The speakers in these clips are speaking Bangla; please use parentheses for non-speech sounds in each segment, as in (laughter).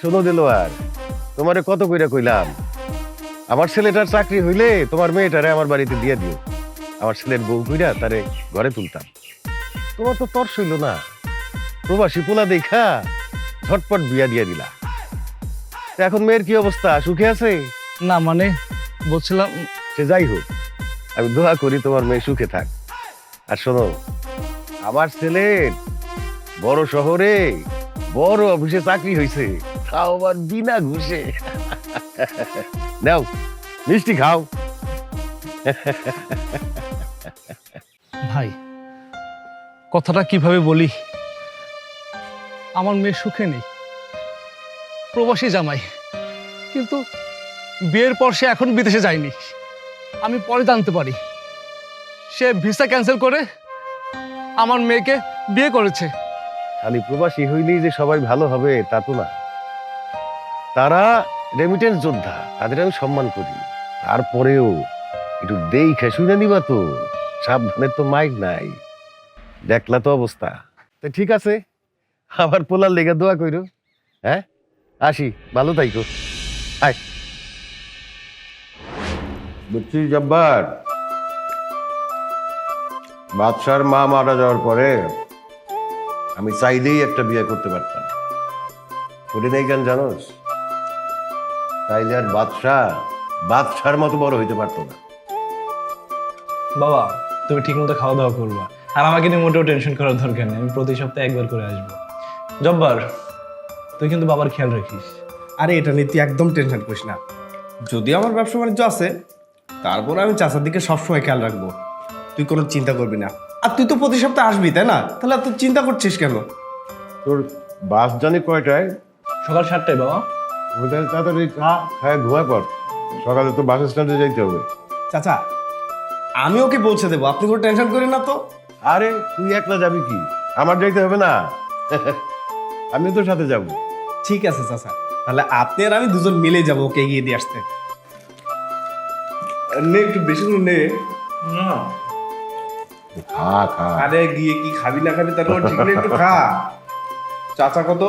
শোনো দিল আর তোমারে কত কইরা কইলাম আমার ছেলেটার চাকরি হইলে তোমার মেয়েটারে আমার বাড়িতে দিয়ে দিও। আমার ছেলের বউ কইরা তারে ঘরে তুলতাম। তোমার তো তর্স হইল না প্রবাসী পোলা দেখা ঝটপট বিয়া দিয়ে দিলা। তা এখন মেয়ের কি অবস্থা সুখে আছে? না মানে বলছিলাম সে যাই হোক আমি দোয়া করি তোমার মেয়ে সুখে থাক। আর শোনো আমার ছেলের বড় শহরে বড় অফিসে চাকরি হয়েছে তাও আবার বিনা ঘুষে। নাও মিষ্টি খাও। ভাই কথাটা কীভাবে বলি? আমার মেয়ে সুখে নেই। প্রবাসী জামাই। কিন্তু বিয়ের পর সে এখন বিদেশে যায়নি। আমি পরে জানতে পারি। সে ভিসা ক্যান্সেল করে আমার মেয়েকে বিয়ে করেছে। খালি প্রবাসী হইলেই যে সবাই ভালো হবে তা তো না। তারা রেমিটেন্স যোদ্ধা, তাদের আমি সম্মান করি। তারপরেও একটু দেই শুনে নিবা তো সাবধানের তো মাইক নাই। দেখলা তো অবস্থা। তো ঠিক আছে আবার পোলার লেগে দোয়া কইরো। হ্যাঁ? আসি, ভালো থাইকো। আয়। বুঝছি জব্বার। বাদশার মা মারা যাওয়ার পরে আমি চাইলেই একটা বিয়ে করতে পারতাম। করি নাই কেন জানোস? তাইলে আর বাদশাহ বাদশার মতো বড় হইতে পারতো না। বাবা তুমি ঠিক মতো খাওয়া দাওয়া করবা। আর আমাকে নিয়ে মোটেও টেনশন করার দরকার নেই আমি প্রতি সপ্তাহে একবার করে আসব। জব্বার তুই কিন্তু বাবার খেয়াল রাখিস। আরে এটা নিয়ে তুই একদম টেনশন করিস না। যদি আমার ব্যবসা বাণিজ্য আছে তারপর আমি চাচার দিকে সবসময় খেয়াল রাখব। তুই কোনো চিন্তা করবি না। আর তুই তো প্রতি সপ্তাহে আসবি তাই না? তাহলে তুই চিন্তা করছিস কেন? তোর বাস জানি কয়টায়? সকাল সাতটায় বাবা। তাড়াতাড়ি খা খায় ঘুমায় পর। সকালে তো বাস স্ট্যান্ডে যাইতে হবে। চাচা আমি ওকে পৌঁছে দেবো। আপনি কোনো টেনশন করেন না তো। আরে তুই একলা যাবি কি? আমার যাইতে হবে না? (laughs) আমি তোর সাথে যাব। ঠিক আছে চাচা। তাহলে আপনি আর আমি দুজন মিলে যাব ওকে এগিয়ে দিয়ে আসতে। নে একটু বেশি করে নে। খা খা। আরে গিয়ে কি খাবি না খাবি তার ঠিক নেই একটু খা। চাচা কত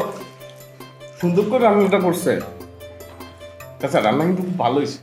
সুন্দর করে রান্নাটা করছে। চাচা রান্না কিন্তু খুব ভালো হয়েছে